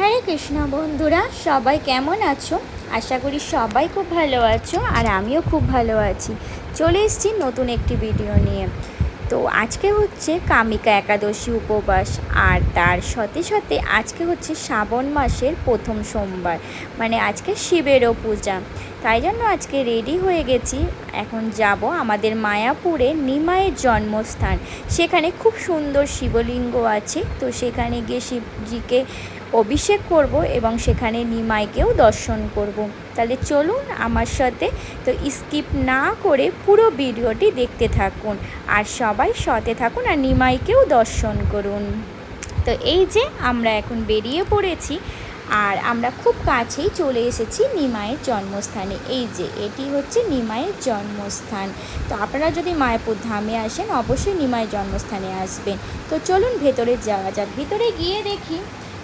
হরে কৃষ্ণ বন্ধুরা, সবাই কেমন আছো? আশা করি সবাই খুব ভালো আছো আর আমিও খুব ভালো আছি। চলে এসেছি নতুন একটি ভিডিও নিয়ে। তো আজকে হচ্ছে কামিকা একাদশী উপবাস আর তার সাথে সাথে আজকে হচ্ছে শ্রাবণ মাসের প্রথম সোমবার মানে আজকে শিবেরও পূজা। তাই জন্য আজকে রেডি হয়ে গেছি। এখন যাব আমাদের মায়াপুরে নিমাইয়ের জন্মস্থান। সেখানে খুব সুন্দর শিবলিঙ্গ আছে। তো সেখানে গিয়ে শিবজিকে অভিষেক করব এবং সেখানে নিমাইকেও দর্শন করব। তাহলে চলুন আমার সাথে, তো স্কিপ না করে পুরো ভিডিওটি দেখতে থাকুন আর সবাই সাথে থাকুন আর নিমাইকেও দর্শন করুন। তো এই যে আমরা এখন বেরিয়ে পড়েছি আর আমরা খুব কাছেই চলে এসেছি নিমাইয়ের জন্মস্থানে। এই যে এটি হচ্ছে নিমাইয়ের জন্মস্থান। তো আপনারা যদি মায়াপুর ধামে আসেন, অবশ্যই নিমাইয়ের জন্মস্থানে আসবেন। তো চলুন ভেতরে যাওয়া যাক। ভিতরে গিয়ে দেখি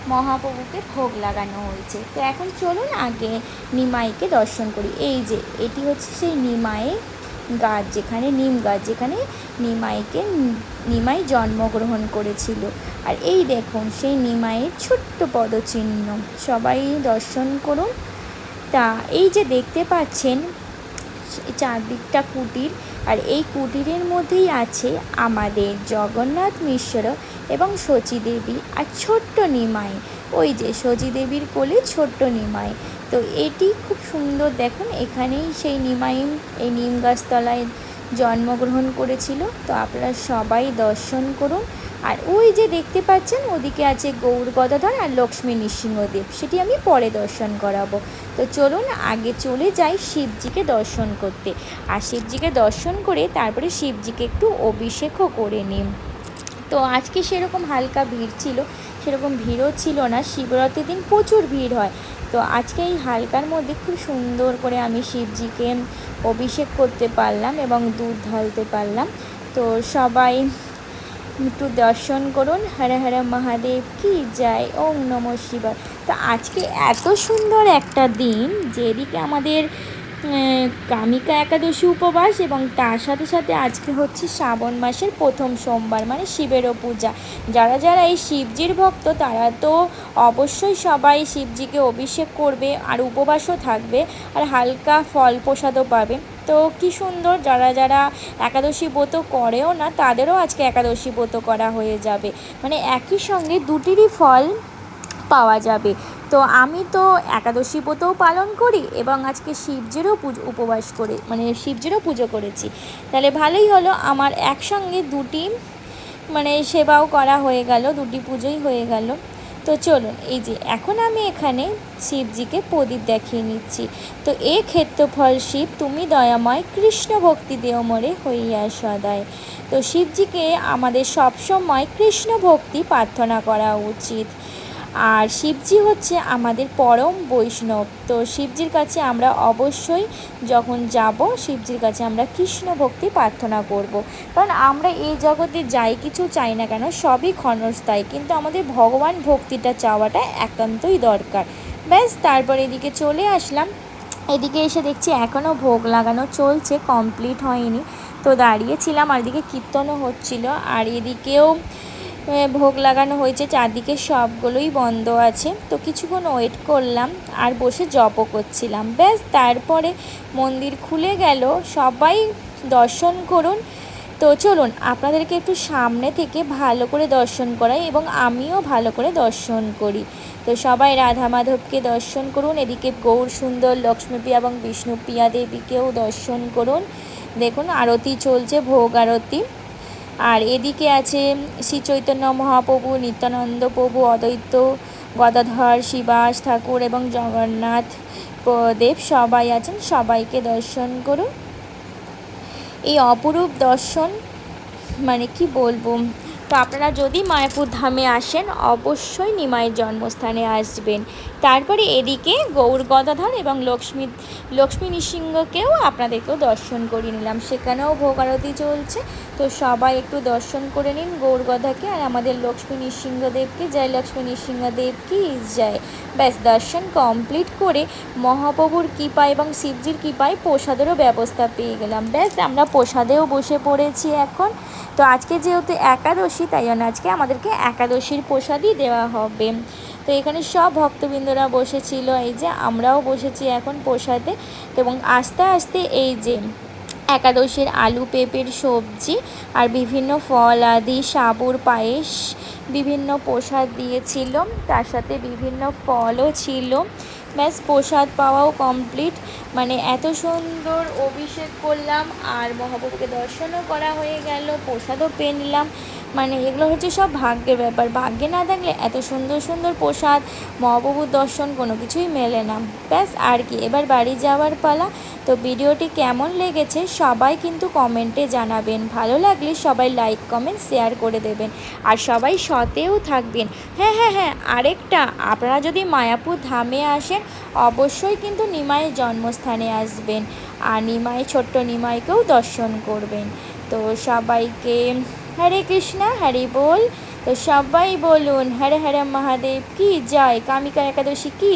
মহাপ্রভুকে ভোগ লাগানো হয়েছে। তো এখন চলুন আগে নিমাইকে দর্শন করি। এই যে, এটি হচ্ছে সেই নিমাইয়ের গাছ যেখানে, নিম গাছ যেখানে নিমাইকে, নিমাই জন্মগ্রহণ করেছিল। আর এই দেখুন, সেই নিমাইয়ের ছোট্ট পদচিহ্ন। সবাই দর্শন করুন। তা, এই যে দেখতে পাচ্ছেন, চারদিকটা কুটির। আর এই কুটিরের মধ্যেই আছে আমাদের জগন্নাথ মিশ্র এবং শচী দেবী আর ছোট্ট নিমাই। ওই যে শচী দেবীর কোলে ছোট্ট নিমাই। তো এটি খুব সুন্দর দেখুন, এখানেই সেই নিমাই, এই নিম গাছতলায় জন্মগ্রহণ করেছিল। তো আপনারা সবাই দর্শন করুন। আর ওই যে দেখতে পাচ্ছেন, ওদিকে আছে গৌর গদাধর আর লক্ষ্মী নৃসিংহদেব সেটি আমি পরে দর্শন করাবো। তো চলুন আগে চলে যাই শিবজিকে দর্শন করতে। আর শিবজিকে দর্শন করে তারপরে শিবজিকে একটু অভিষেকও করে নিন তো আজকে সেরকম হালকা ভিড় ছিল, সেরকম ভিড়ও ছিল না, শিবরাত্রির দিন প্রচুর ভিড় হয়। তো আজকে এই হালকার মধ্যে খুব সুন্দর করে আমি শিবজিকে অভিষেক করতে পারলাম এবং দুধ ঢালতে পারলাম। তো সবাই একটু দর্শন করুন। হরে হরে মহাদেব কি যায় ওম নম শিবায়। তো আজকে এত সুন্দর একটা দিন যেদিকে আমাদের কামিকা একাদশী উপবাস এবং তার সাথে সাথে আজকে হচ্ছে শ্রাবণ মাসের প্রথম সোমবার মানে শিবেরও পূজা। যারা যারা এই শিবজির ভক্ত, তারা তো অবশ্যই সবাই শিবজিকে অভিষেক করবে আর উপবাসও থাকবে আর হালকা ফল প্রসাদও পাবে। তো কি সুন্দর, যারা যারা একাদশী ব্রত করেও না, তাদেরও আজকে একাদশী ব্রত করা হয়ে যাবে। মানে একই সঙ্গে দুটিরই ফল পাওয়া যাবে। তো আমি তো একাদশী ব্রতও পালন করি এবং আজকে শিবজিরও পুজো, উপবাস করে মানে শিবজিরও পুজো করেছি। তাহলে ভালোই হলো, আমার একসঙ্গে দুটি মানে সেবাও করা হয়ে গেল, দুটি পুজোই হয়ে গেল। তো চলুন, এই যে এখন আমি এখানে শিবজিকে প্রদীপ দেখিয়ে নিচ্ছি। তো এ ক্ষেত্রফল শিব, তুমি দয়াময় কৃষ্ণ ভক্তি দেও মরে হইয়া সদায়। তো শিবজিকে আমাদের সবসময় কৃষ্ণ ভক্তি প্রার্থনা করা উচিত। আর শিবজি হচ্ছে আমাদের পরম বৈষ্ণব। তো শিবজির কাছে আমরা অবশ্যই যখন যাব, শিবজির কাছে আমরা কৃষ্ণ ভক্তি প্রার্থনা করব। কারণ আমরা এই জগতে যাই, কিছু চাই না কেন, সবই ক্ষণস্থায়ী। কিন্তু আমাদের ভগবান ভক্তিটা চাওয়াটা একান্তই দরকার। ব্যাস, তারপর এদিকে চলে আসলাম। এদিকে এসে দেখছি এখনও ভোগ লাগানো চলছে, কমপ্লিট হয়নি। তো দাঁড়িয়েছিলাম আর এদিকে কীর্তনও হচ্ছিল। আর এদিকেও ভোগ লাগানো হয়েছে, চারদিকে সবগুলোই বন্ধ আছে। তো কিছুক্ষণ ওয়েট করলাম, আর বসে জপও করছিলাম। ব্যাস, তারপরে মন্দির খুলে গেল, সবাই দর্শন করুন। তো চলুন, আপনাদেরকে একটু সামনে থেকে ভালো করে দর্শন করাই এবং আমিও ভালো করে দর্শন করি। তো সবাই রাধা মাধবকে দর্শন করুন, এদিকে গৌর সুন্দর লক্ষ্মীপ্রিয়া এবং বিষ্ণুপ্রিয়া দেবীকেও দর্শন করুন। দেখুন, আরতি চলছে, ভোগ আরতি। আর এদিকে আছে শ্রী চৈতন্য মহাপ্রভু, নিত্যানন্দ প্রভু, অদ্বৈত গদাধর, শিবাস ঠাকুর এবং জগন্নাথ দেব সবাই আছেন। সবাইকে দর্শন করুন। এই অপরূপ দর্শন মানে কি বলব? তো আপনারা যদি মায়াপুর ধামে আসেন, অবশ্যই নিমাইয়ের জন্মস্থানে আসবেন। তারপরে এদিকে গৌর গদাধর এবং লক্ষ্মী লক্ষ্মী নৃসিংহকেও আপনাদেরকেও দর্শন করিয়ে নিলাম। সেখানেও ভোগ আরতি চলছে। তো সবাই একটু দর্শন করে নিন গৌর গদাকে আর আমাদের লক্ষ্মী নৃসিংহদেবকে। জয় লক্ষ্মী নৃসিংহদেব কি? যায় ব্যাস, দর্শন কমপ্লিট করে মহাপ্রভুর কৃপা এবং শিবজির কৃপায় প্রসাদেরও ব্যবস্থা পেয়ে গেলাম। ব্যাস, আমরা প্রসাদেও বসে পড়েছি এখন। তো আজকে যেহেতু একাদশী, তাই জন্য আজকে আমাদেরকে একাদশীর প্রসাদই দেওয়া হবে। তো এখানে সব ভক্তবৃন্দরা বসেছিল। এই যে আমরাও বসেছি এখন প্রসাদে। এবং আস্তে আস্তে এই যে একাদশীর আলু, পেঁপের সবজি আর বিভিন্ন ফল আদি, সাবুর পায়েস বিভিন্ন প্রসাদ দিয়েছিল। তার সাথে বিভিন্ন ফলও ছিল। ব্যাস, প্রসাদ পাওয়াও কমপ্লিট মানে এত সুন্দর অভিষেক করলাম আর মহাপ্রভুকে দর্শনও করা হয়ে গেল, প্রসাদও পেয়ে নিলাম। মানে এগুলো হচ্ছে সব ভাগ্যের ব্যাপার। ভাগ্যে না থাকলে এত সুন্দর সুন্দর প্রসাদ, মহাপ্রভুর দর্শন কোনো কিছুই মেলে না। ব্যাস, আর কি। এবার বাড়ি যাওয়ার পালা। তো ভিডিওটি কেমন লেগেছে সবাই কিন্তু কমেন্টে জানাবেন। ভালো লাগলে সবাই লাইক, কমেন্ট, শেয়ার করে দেবেন। আর সবাই সতেও থাকবেন। হ্যাঁ হ্যাঁ হ্যাঁ আরেকটা। আপনারা যদি মায়াপুর ধামে আসেন, অবশ্যই কিন্তু নিমাইয়ের জন্মস্থানে আসবেন। আর নিমাই, ছোট্ট নিমাইকেও দর্শন করবেন। তো সবাইকে হরে কৃষ্ণা, হরে বল। তো সবাই বলুন, হরে হরে মহাদেব, কি জয়? কামিকা একাদশী কি